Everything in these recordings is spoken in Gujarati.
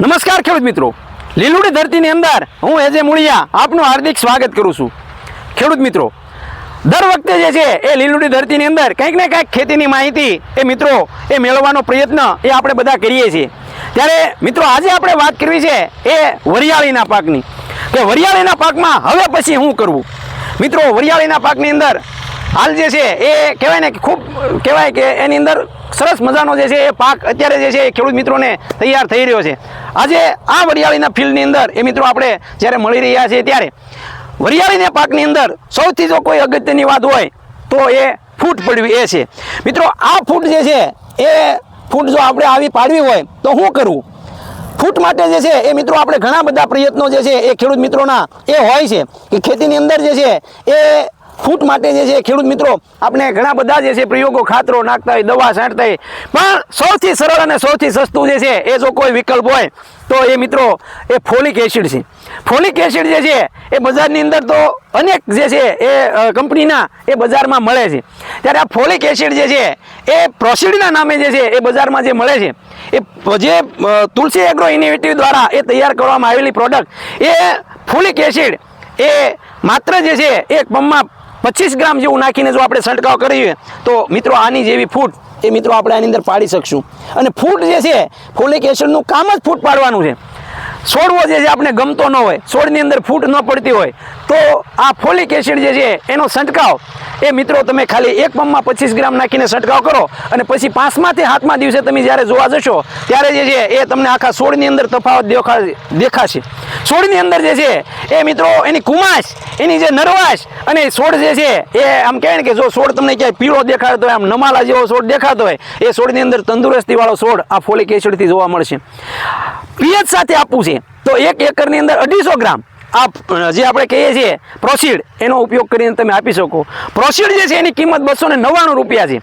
નમસ્કાર ખેડૂત મિત્રો. લીલુડી ધરતીની અંદર હું એજે મુળિયા આપનું હાર્દિક સ્વાગત કરું છું. ખેડૂત મિત્રો, દર વખતે જે છે એ લીલુડી ધરતીની અંદર કંઈક ને કંઈક ખેતીની માહિતી એ મિત્રો એ મેળવવાનો પ્રયત્ન એ આપણે બધા કરીએ છીએ. ત્યારે મિત્રો, આજે આપણે વાત કરવી છે એ વરિયાળીના પાકની. કે વરિયાળીના પાકમાં હવે પછી શું કરવું? મિત્રો, વરિયાળીના પાકની અંદર હાલ જે છે એ કહેવાય ને કે ખૂબ, કહેવાય કે એની અંદર સરસ મજાનો જે છે એ પાક અત્યારે જે છે એ ખેડૂત મિત્રોને તૈયાર થઈ રહ્યો છે. આજે આ વરિયાળીના ફિલ્ડની અંદર, એ મિત્રો આપણે જ્યારે મળી રહ્યા છીએ ત્યારે, વરિયાળીના પાકની અંદર સૌથી જો કોઈ અગત્યની વાત હોય, તો એ ફૂટ પડવી એ છે. મિત્રો, આ ફૂટ જે છે, એ ફૂટ જો આપણે આવી પાડવી હોય, તો શું કરવું ફૂટ માટે જે છે, એ મિત્રો આપણે ઘણા બધા પ્રયત્નો જે છે, એ ખેડૂત મિત્રોના એ હોય છે. કે ખેતીની અંદર જે છે, એ ફૂટ માટે જે છે, ખેડૂત મિત્રો, આપણે ઘણા બધા જે છે, પ્રયોગો ખાતરો નાખતા હોય દવા છાંટતા હોય પણ સૌથી સરળ અને સૌથી સસ્તું જે છે, એ જો કોઈ વિકલ્પ હોય, તો એ મિત્રો, એ ફોલિક એસિડ છે. ફોલિક એસિડ જે છે, એ બજારની અંદર તો અનેક જે છે, એ કંપનીના એ બજારમાં મળે છે. ત્યારે આ ફોલિક એસિડ જે છે, એ પ્રોસીડના નામે જે છે, એ બજારમાં જે મળે છે, એ જે તુલસી એગ્રો ઇનિવેટિવ દ્વારા એ તૈયાર કરવામાં આવેલી પ્રોડક્ટ, એ ફોલિક એસિડ, એ માત્ર જે છે, એક પંપમાં પચીસ ગ્રામ જેવું નાખીને જો આપણે છંટકાવ કરીએ, તો મિત્રો આની જેવી ફૂટ એ મિત્રો આપણે આની અંદર પાડી શકશું. અને ફૂટ જે છે, ફોલિક એસિડનું કામ જ ફૂટ પાડવાનું છે. છોડવો જે છે, આપણે ગમતો ન હોય. છોડની અંદર ફૂટ ન પડતી હોય. તો આ ફોલિક એસિડ જે છે, એનો છંટકાવ. એ મિત્રો, તમે ખાલી એક પંપમાં પચીસ ગ્રામ નાખીને છંટકાવ કરો અને પછી પાંચમાથી હાથમાં દિવસે તમે જ્યારે જોવા જશો, ત્યારે જે છે, એ તમને આખા છોડની અંદર તફાવત દેખા, દેખાશે. છોડની અંદર જે છે, એ મિત્રો, એની કુમાશ, એની જે નરવાશ અને છોડ જે છે, એ આમ કહેવાય કે જો છોડ તમને ક્યાંય પીળો દેખાડતો હોય, આમ નમાલા જેવો છોડ દેખાતો હોય, એ છોડની અંદર તંદુરસ્તીવાળો છોડ આ ફોલિક એસિડથી જોવા મળશે. પીએચ સાથે આપવું છે, તો એક એકરની અંદર અઢીસો ગ્રામ. આ જે આપણે કહીએ છીએ પ્રોસીડ એનો ઉપયોગ કરીને તમે આપી શકો. પ્રોસીડ જે છે, એની કિંમત બસો નવ્વાણું રૂપિયા છે.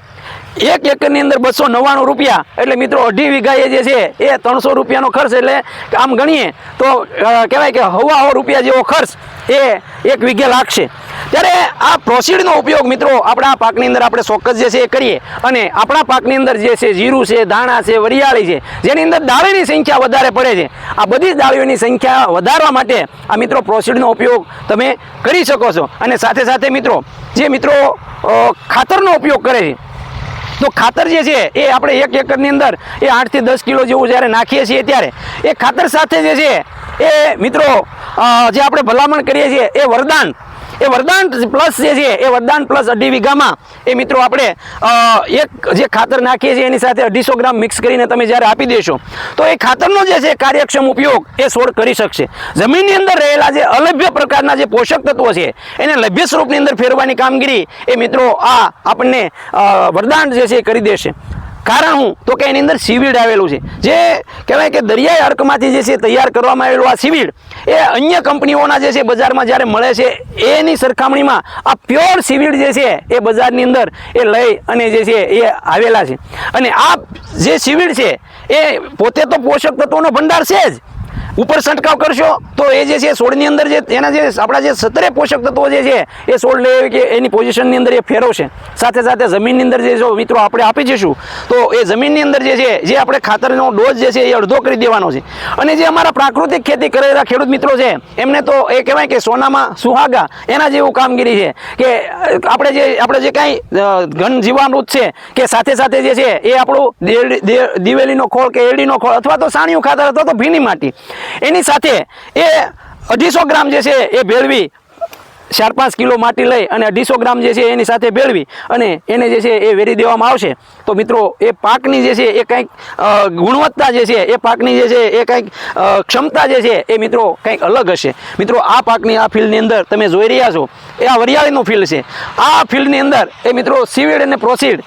એક એકરની અંદર બસો નવ્વાણું રૂપિયા, એટલે મિત્રો અઢી વીઘાએ જે છે, એ ત્રણસો રૂપિયાનો ખર્ચ એટલે આમ ગણીએ, તો કહેવાય કે હવા રૂપિયા જેવો ખર્ચ એ એક વીઘે લાગશે. ત્યારે આ પ્રોસીડનો ઉપયોગ મિત્રો આપણા પાકની અંદર આપણે ચોક્કસ જે છે એ કરીએ અને આપણા પાકની અંદર જે છે જીરું છે દાણા છે, વરિયાળી છે, જેની અંદર દાળીની સંખ્યા વધારે પડે છે. આ બધી જ દાળીઓની સંખ્યા વધારવા માટે આ મિત્રો પ્રોસીડનો ઉપયોગ તમે કરી શકો છો. અને સાથે સાથે મિત્રો જે મિત્રો ખાતરનો ઉપયોગ કરે છે, તો ખાતર જે છે એ આપણે એક એકરની અંદર એ આઠથી દસ કિલો જેવું જ્યારે નાખીએ છીએ ત્યારે એ ખાતર સાથે જે છે એ મિત્રો જે આપણે ભલામણ કરીએ છીએ એ વરદાન એ વરદાન પ્લસ જે છે, એ વરદાન પ્લસ અઢી વીઘામાં. એ મિત્રો આપણે એક જે ખાતર નાખીએ છીએ, એની સાથે અઢીસો ગ્રામ મિક્સ કરીને તમે જ્યારે આપી દેશો, તો એ ખાતરનો જે છે, કાર્યક્ષમ ઉપયોગ એ છોડ કરી શકશે. જમીનની અંદર રહેલા જે અલભ્ય પ્રકારના જે પોષક તત્વો છે, એને લભ્ય સ્વરૂપની અંદર ફેરવાની કામગીરી એ મિત્રો આ આપણને વરદાન જે છે, એ કરી દેશે. કારણ હું? તો કે એની અંદર સીવીડ આવેલું છે. જે કહેવાય કે દરિયાઈ અર્કમાંથી જે છે તૈયાર કરવામાં આવેલું આ સીવીડ એ અન્ય કંપનીઓના જે છે બજારમાં જ્યારે મળે છે, એની સરખામણીમાં આ પ્યોર સીવીડ જે છે, એ બજારની અંદર એ લઈ અને જે છે એ આવેલા છે. અને આ જે સીવીડ છે, એ પોતે તો પોષક તત્વોનો ભંડાર છે જ. ઉપર છંટકાવ કરશો તો એ જે છે છોડની અંદર જે, એના જે, આપણા જે સતરે પોષક તત્વો જે છે, એ છોડ લે કે એની પોઝિશનની અંદર એ ફેરવશે સાથે સાથે જમીનની અંદર જે જો મિત્રો આપણે આપી જઈશું, તો એ જમીનની અંદર જે છે, જે આપણે ખાતરનો ડોઝ જે છે, એ અડધો કરી દેવાનો છે. અને જે અમારા પ્રાકૃતિક ખેતી કરેલા ખેડૂત મિત્રો છે, એમને તો એ કહેવાય કે સોનામાં સુહાગા, એના જેવું કામગીરી છે કે, આપણે જે આપણે જે કાંઈ ઘન જીવામૃત છે, કે સાથે સાથે જે છે, એ આપણું દિવેલીનો ખોળ કે એરડીનો ખોળ અથવા તો સાણિયું ખાતર અથવા તો ભીની માટી. એની સાથે એ અઢીસો ગ્રામ જે છે એ ભેળવી, ચાર પાંચ કિલો માટી લઈ અને અઢીસો ગ્રામ જે છે એની સાથે ભેળવી અને એને જે છે એ વેરી દેવામાં આવશે. તો મિત્રો, એ પાકની જે છે એ કંઈક ગુણવત્તા જે છે એ પાકની જે છે એ કંઈક ક્ષમતા જે છે એ મિત્રો કંઈક અલગ હશે. મિત્રો, આ પાકની, આ ફિલ્ડની અંદર તમે જોઈ રહ્યા છો, એ આ વરિયાળીનું ફિલ્ડ છે. આ ફિલ્ડની અંદર એ મિત્રો સીવીડ અને પ્રોસીડ,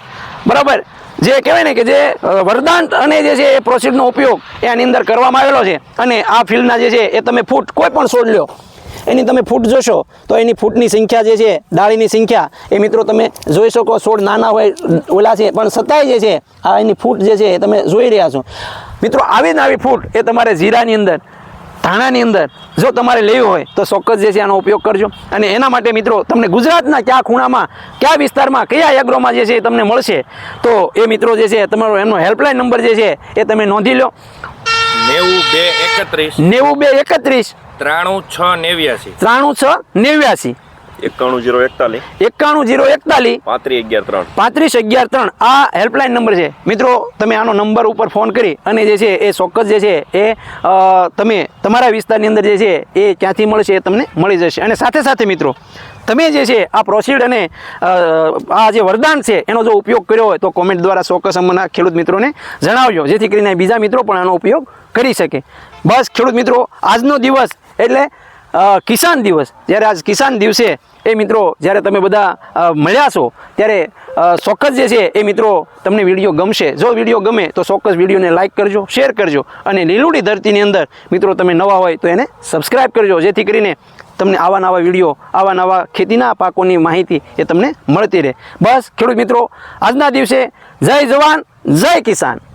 બરાબર? જે કહેવાય ને કે જે વરદાન અને જે છે એ પ્રોસીડનો ઉપયોગ એની અંદર કરવામાં આવેલો છે. અને આ ફિલ્ડના જે છે, એ તમે ફૂટ કોઈ પણ છોડ લ્યો એની તમે ફૂટ જોશો, તો એની ફૂટની સંખ્યા જે છે, ડાળીની સંખ્યા, એ મિત્રો તમે જોઈ શકો છોડ નાના હોય, ઓલા છે, પણ છતાંય જે છે, આ એની ફૂટ જે છે, એ તમે જોઈ રહ્યા છો. મિત્રો, આવી ને આવી ફૂટ એ તમારે જીરાની અંદર ધાણાની અંદર જો તમારે લેવું હોય તો ચોક્કસ જે છે આનો ઉપયોગ કરજો. અને એના માટે મિત્રો તમને ગુજરાતના કયા ખૂણામાં કયા વિસ્તારમાં કયા એગ્રોમાં જે છે એ તમને મળશે. તો એ મિત્રો જે છે તમારો એમનો હેલ્પલાઇન નંબર જે છે એ તમે નોંધી લો. નેવું બે એકત્રીસ. નેવું બે એકત્રીસ. ત્રાણું છ નેવ્યાસી. ત્રાણું છ નેવ્યાસી. એકાણું જીરો એકતાલીસ. એકાણું જીરો એકતાલીસ. પાંત્રીસ અગિયાર ત્રણ. પાંત્રીસ અગિયાર ત્રણ. આ હેલ્પલાઇન નંબર છે. મિત્રો તમે આનો નંબર ઉપર ફોન કરી અને જે છે એ ચોક્કસ જે છે એ તમે તમારા વિસ્તારની અંદર જે છે એ ક્યાંથી મળશે એ તમને મળી જશે. અને સાથે સાથે મિત્રો તમે જે છે આ પ્રોસીડ અને આ જે વરદાન છે એનો જો ઉપયોગ કર્યો હોય તો કોમેન્ટ દ્વારા ચોક્કસ અમના ખેડૂત મિત્રોને જણાવજો. જેથી કરીને બીજા મિત્રો પણ આનો ઉપયોગ કરી શકે. બસ ખેડૂત મિત્રો આજનો દિવસ એટલે કિસાન દિવસ. જ્યારે આજ કિસાન દિવસે એ મિત્રો જ્યારે તમે બધા મળ્યા છો, ત્યારે ચોક્કસ જે છે એ મિત્રો તમને વીડિયો ગમશે. જો વીડિયો ગમે તો ચોક્કસ વિડીયોને લાઇક કરજો, શેર કરજો અને લીલુડી ધરતીની અંદર મિત્રો તમે નવા હોય તો એને સબસ્ક્રાઈબ કરજો, જેથી કરીને તમને આવા નવા વીડિયો, આવા નવા ખેતીના પાકોની માહિતી એ તમને મળતી રહે. બસ ખેડૂત મિત્રો, આજના દિવસે જય જવાન, જય કિસાન.